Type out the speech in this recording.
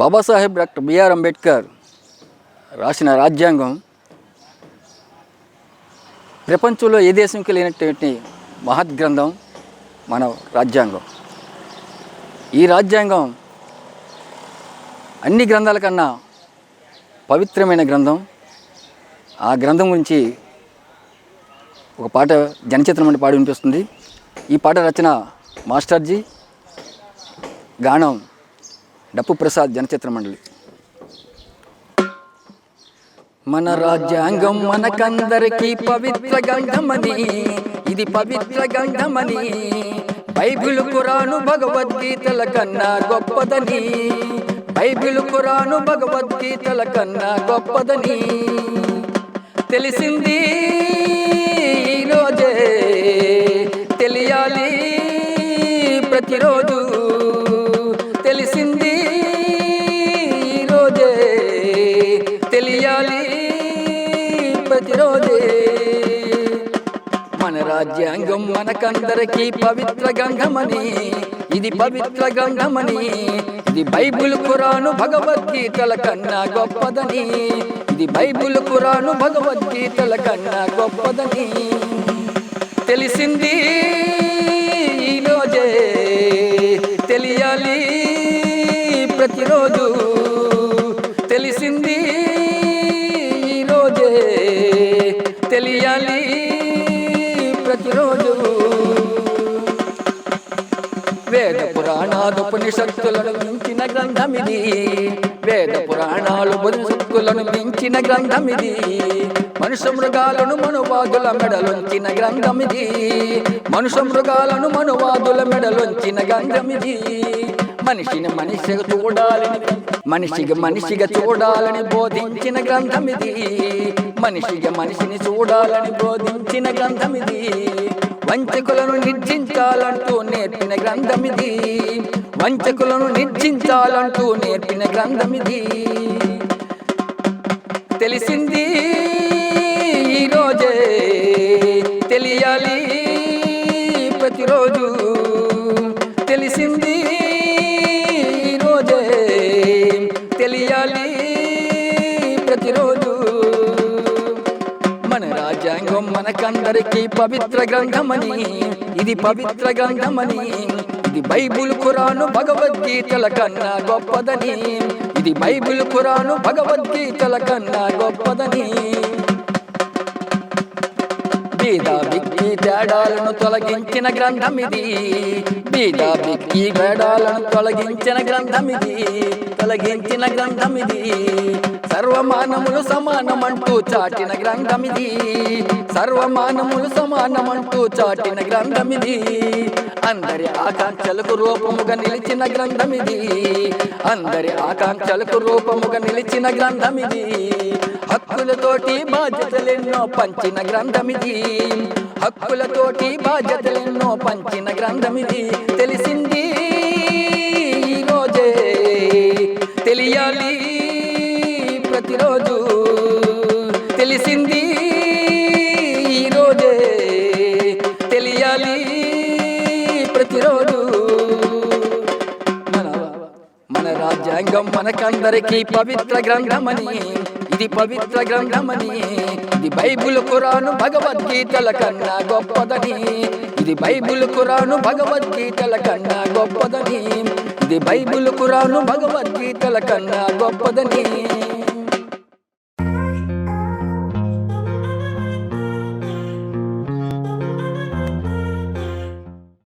Babasaheb doctor BR Ambedkar రాసిన రాజ్యాంగం ప్రపంచంలో ఏ దేశంకి లేనటువంటి మహత్ గ్రంథం మన రాజ్యాంగం. ఈ రాజ్యాంగం అన్ని గ్రంథాల కన్నా పవిత్రమైన గ్రంథం. ఆ గ్రంథం గురించి ఒక పాట జనచిత్రం అంటే పాడి వినిపిస్తుంది. ఈ పాట రచన మాస్టర్జీ. గానం డప్పు ప్రసాద్ జనచిత్ర మండలి. మన రాజ్యాంగం మనకందరికీ పవిత్ర గంధమని ఇది పవిత్ర గంధమని. బైబిల్ కురాను భగవద్గీతల కన్నా గొప్పదని. బైబిల్ కురాను భగవద్గీతల కన్నా గొప్పదని. తెలిసింది ఈరోజే తెలియాలి ప్రతిరోజు. చెయ్యాలి ప్రతిరోజే మన రాజ్యాంగం మనకందరికీ పవిత్ర గంగమని. ఇది పవిత్ర గంగమని. ఇది బైబుల్ కురాను భగవద్గీతల కన్నా గొప్పదని. ఇది బైబుల్ కురాను భగవద్గీతల కన్నా గొప్పదని. తెలిసింది ఈరోజే తెలియాలి ప్రతిరోజు. తెలిసింది తెలియాలి ప్రతిరోజు. వేద పురాణాదుపనిషత్తులను మించిన గ్రంథమిది. వేద పురాణాలు ఉపనిషత్తులను మించిన గ్రంథమిది. మనుష మృగాలను మనువాదుల మెడలొంచిన గ్రంథమిది. మనుష మృగాలను మనువాదుల మెడలొంచిన గ్రంథమిది. మనిషిని మనిషిగా చూడాలని మనిషిగా మనిషిగా చూడాలని బోధించిన గ్రంథమిది. మనిషిగా మనిషిని చూడాలని బోధించిన గ్రంథమిది. వంచకులను నిర్జించాలంటూ నేర్పిన గ్రంథమిది. వంచకులను నిర్జించాలంటూ నేర్పిన గ్రంథమిది. తెలిసింది ఈరోజే తెలియాలి ప్రతిరోజు. మనకందరికీ పవిత్ర గ్రంథమని. ఇది పవిత్ర గ్రంథమని. ఇది బైబుల్ ఖురాను భగవద్గీతల కన్నా గొప్పదని. ఇది బైబిల్ ఖురాను భగవద్గీతల కన్నా గొప్పదని. బీద తేడాలను తొలగించిన గ్రంథం ఇది. బీద బిక్కి తేడాలను తొలగించిన గ్రంథం ఇది. తొలగించిన గ్రంథం ఇది. సర్వమానములు సమానమంటూ చాటిన గ్రంథం ఇది. సర్వమానములు సమానమంటూ చాటిన గ్రంథం ఇది. అందరి ఆకాంక్షలకు రూపముగా నిలిచిన గ్రంథం ఇది. అందరి ఆకాంక్షలకు రూపముగా నిలిచిన గ్రంథం ఇది. హక్కులతోటి బాధ్యతలెన్నో పంచిన గ్రంథం ఇది. హక్కులతోటి బాధ్యతలెన్నో పంచిన గ్రంథమిది. తెలిసింది ఈరోజే. తెలియాలి ప్రతిరోజు. తెలిసింది ఈరోజే. తెలియాలి ప్రతిరోజు. సంఘం మనకందరికీ పవిత్ర గ్రంథమని. ఇది పవిత్ర గ్రంథమని. ఇది బైబుల్ కురాను భగవద్గీతల కన్నా గొప్పదని. ఇది బైబుల్ కురాను భగవద్గీతల కన్నా గొప్పదని. ఇది బైబుల్ కురాను భగవద్గీతల కన్నా గొప్పదని.